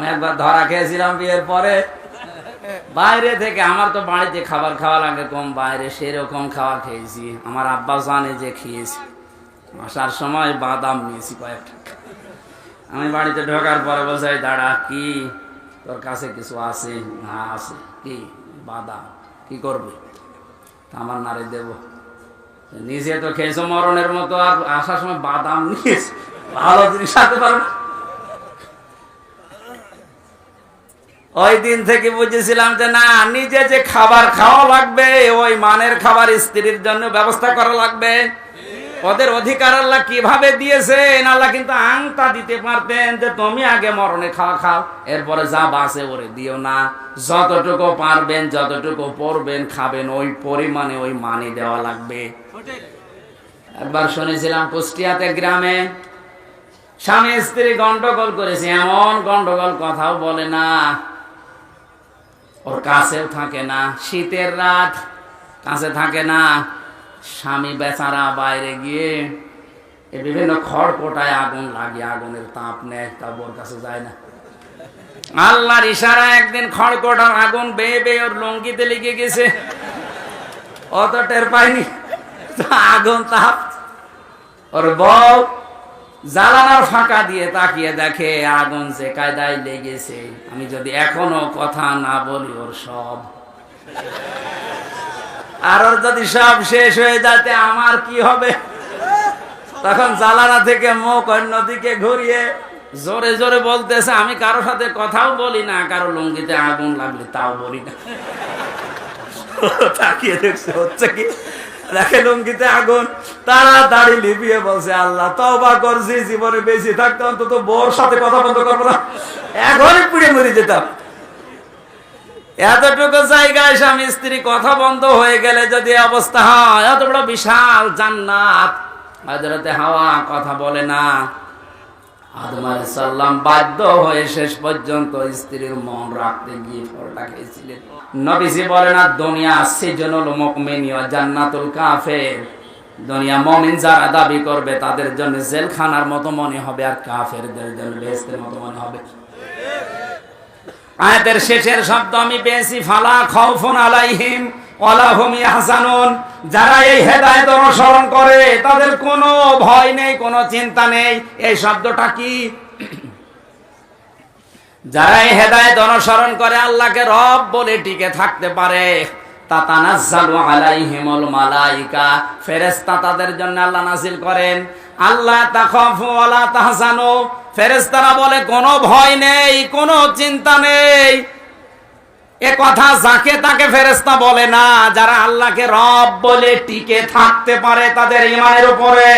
আমি একবার ধরা খেয়েছিলাম বিয়ের পরে। বাইরে থেকে আমার তো বাড়িতে খাবার খাওয়া লাগে কম, বাইরে সেরকম খাওয়া খেয়েছি। আমার আব্বা জানে যে খেয়েছি। আসার সময় বাদাম নিয়েছি কয়েকটা। আমি বাড়িতে ঢোকার পরে "এই দাঁড়া, কি? তোর কাছে কিছু আছে? না আছে। কি? বাদাম। কি করবে? আমার নারে দেব। নিজে তো খেয়েছো মরণের মতো, আর আসার সময় বাদাম নিয়েছি। ভালো জিনিস আনতে পারো ওই দিন থেকে বুঝেছিলাম যে না, নিজে যে খাবার খাওয়া লাগবে, ওই মানের খাবার স্ত্রীর জন্য ব্যবস্থা করা লাগবে। ওদের অধিকার আল্লাহ কীভাবে দিয়েছেন, আল্লাহ কিন্তু আংটা দিতে পারতেন যে তুমি আগে মরণে খাওয়া খাও, এরপরে যা বাসে ওরে দিও না। যতটুকু পারবেন, যতটুকু পড়বেন খাবেন, ওই পরিমাণে ওই মানি দেওয়া লাগবে। একবার শুনেছিলাম কুষ্টিয়াতে গ্রামে স্বামী স্ত্রী গন্ডগোল করেছে, এমন গন্ডগোল কথাও বলে না। ওর কাছেও থাকে না। শীতের রাত, কাছে থাকে না। স্বামী বেচারা বাইরে গিয়ে এ বিভিন্ন খড়কোটায় আগুন লাগিয়ে আগুনের তাপ নেয়, তা ওর কাছে যায় না। আল্লাহর ইশারা একদিন খড়কোটার আগুন বেয়ে বেয়ে ওর লঙ্গিতে লেগে গেছে। অত টের পায়নি। আগুন তাপ। ওর বউ জ্বালানার ফাঁকা দিয়ে তাকিয়ে দেখে আগুন যে কায়দায় লেগেছে। আমি যদি এখনও কথা না বলি ওর সব। আর ওর যদি সব শেষ হয়ে যাতে আমার কি হবে? তখন জ্বালানা থেকে মুখ অন্যদিকে ঘুরিয়ে জোরে জোরে বলতেছে, আমি কারও সাথে কথাও বলি না, কারও লুঙ্গিতে আগুন লাগলে তাও বলি না। তাকিয়ে দেখছে, হচ্ছে কি? দেখে লুঙ্গিতে আগুন, তারা দাড়ি লিপিয়ে বলছে, আল্লাহ তবা করছি, জীবনে বেশি থাকতে অন্তত বোর সাথে কথা বন্ধ করব না। এখনই পুড়ে মরে যেতাম। এতটুকু জায়গায় স্বামী স্ত্রী কথা বন্ধ হয়ে গেলে যদি অবস্থা হয়, এত বড় বিশাল জান্নাত। হাওয়া কথা বলে না। বাধ্য হয়ে শেষ পর্যন্ত স্ত্রীর মন রাখতে গিয়ে ফলটা খেয়েছিলেন। নবীজি বলেন, আর দুনিয়া জান্নাতুল কাফের। দুনিয়া মুমিন যারা দাবি করবে, তাদের জন্য জেলখানার মতো মনে হবে আর জন্য বেহেশতের মতো মনে হবে। আয়াতের শেষের শব্দ আমি পেয়েছি, ফালা খাউফুন আলাইহিম। যারা এই হেদায়েত অনুসরণ করে, তাদের কোনো ভয় নেই, কোনো চিন্তা নেই। এই শব্দটা কি? যারা এই হেদায়েত অনুসরণ করে, আল্লাহকে রব বলে টিকে থাকতে পারে। জন্য আল্লাহ নাজিল করেন। আল্লাহ বলে, কোনো ভয় নেই, কোনো চিন্তা নেই। এ কথা যাকে তাকে ফেরেস্তা বলে না, যারা আল্লাহকে রব বলে টিকে থাকতে পারে তাদের ইমানের উপরে।